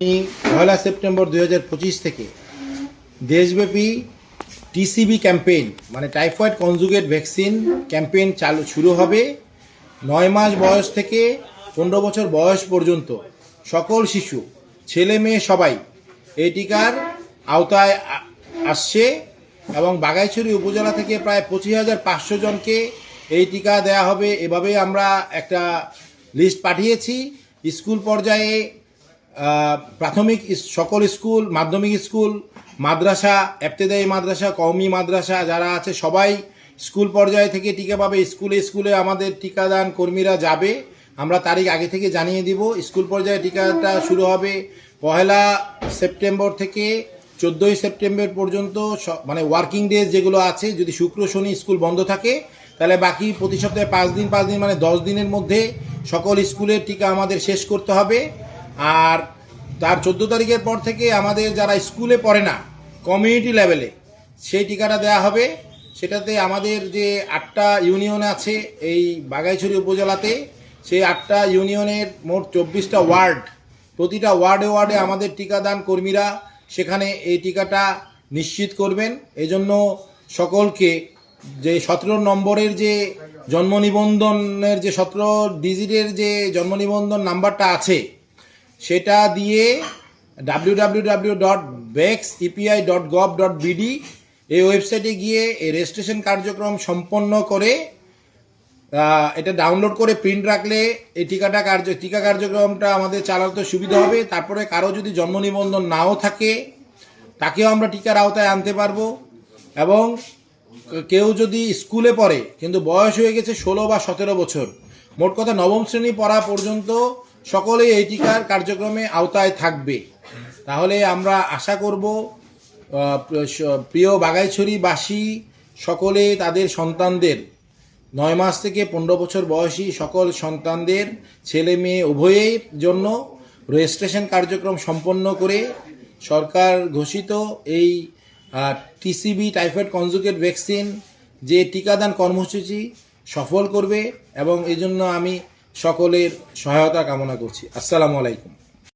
পয়লা September দু হাজার পঁচিশ থেকে দেশব্যাপী টিসিবি ক্যাম্পেইন মানে টাইফয়েড কনজুগেট ভ্যাকসিন ক্যাম্পেইন চালু, শুরু হবে নয় মাস বয়স থেকে পনেরো বছর বয়স পর্যন্ত। সকল শিশু, ছেলে মেয়ে সবাই এই টিকার আওতায় আসছে এবং বাগাইছড়ি উপজেলা থেকে প্রায় পঁচিশ হাজার পাঁচশো জনকে এই টিকা দেয়া হবে। এভাবেই আমরা একটা লিস্ট পাঠিয়েছি। স্কুল পর্যায়ে প্রাথমিক সকল স্কুল, মাধ্যমিক স্কুল, মাদ্রাসা, এফতেদায়ী মাদ্রাসা, কওমি মাদ্রাসা যারা আছে, সবাই স্কুল পর্যায়ে থেকে টিকা পাবে। স্কুলে স্কুলে আমাদের টিকাদান কর্মীরা যাবে। আমরা তারিখ আগে থেকে জানিয়ে দিব। স্কুল পর্যায়ে টিকাটা শুরু হবে পহেলা সেপ্টেম্বর থেকে চোদ্দোই সেপ্টেম্বর পর্যন্ত। মানে ওয়ার্কিং ডেজ যেগুলো আছে, যদি শুক্র, শনি স্কুল বন্ধ থাকে, তাহলে বাকি প্রতি সপ্তাহে পাঁচ দিন পাঁচ দিন মানে দশ দিনের মধ্যে সকল স্কুলের টিকা আমাদের শেষ করতে হবে। আর তার চোদ্দ তারিখের পর থেকে আমাদের যারা স্কুলে পড়ে না কমিউনিটি লেভেলে সেই টিকাটা দেওয়া হবে। সেটাতে আমাদের যে আটটা ইউনিয়ন আছে এই বাগাইছড়ি উপজেলাতে, সেই আটটা ইউনিয়নের মোট চব্বিশটা ওয়ার্ড, প্রতিটা ওয়ার্ডে ওয়ার্ডে আমাদের টিকাদান কর্মীরা সেখানে এই টিকাটা নিশ্চিত করবেন। এজন্য সকলকে যে সতেরো নম্বরের যে জন্ম নিবন্ধনের যে সতেরো ডিজিটের যে জন্ম নিবন্ধন নাম্বারটা আছে সেটা দিয়ে W W W dot vax EPI dot gov dot BD এই ওয়েবসাইটে গিয়ে এই রেজিস্ট্রেশন কার্যক্রম সম্পন্ন করে এটা ডাউনলোড করে প্রিন্ট রাখলে এই টিকাটা কার্য, টিকা কার্যক্রমটা আমাদের চালাতে সুবিধা হবে। তারপরে কারও যদি জন্ম নিবন্ধন নাও থাকে, তাকেও আমরা টিকার আওতায় আনতে পারব। এবং কেউ যদি স্কুলে পড়ে, কিন্তু বয়স হয়ে গেছে ষোলো বা সতেরো বছর, মোট কথা নবম শ্রেণি পড়া পর্যন্ত সকলেই এই টিকার কার্যক্রমে আওতায় থাকবে। তাহলে আমরা আশা করব প্রিয় বাগাইছড়িবাসী সকলে তাদের সন্তানদের, নয় মাস থেকে পনেরো বছর বয়সী সকল সন্তানদের, ছেলে মেয়ে উভয়ের জন্য রেজিস্ট্রেশন কার্যক্রম সম্পন্ন করে সরকার ঘোষিত এই টিসিবি টাইফয়েড কনজুগেট ভ্যাকসিন যে টিকাদান কর্মসূচি সফল করবে এবং এই আমি সকলের সহায়তা কামনা করছি। আসসালামু আলাইকুম।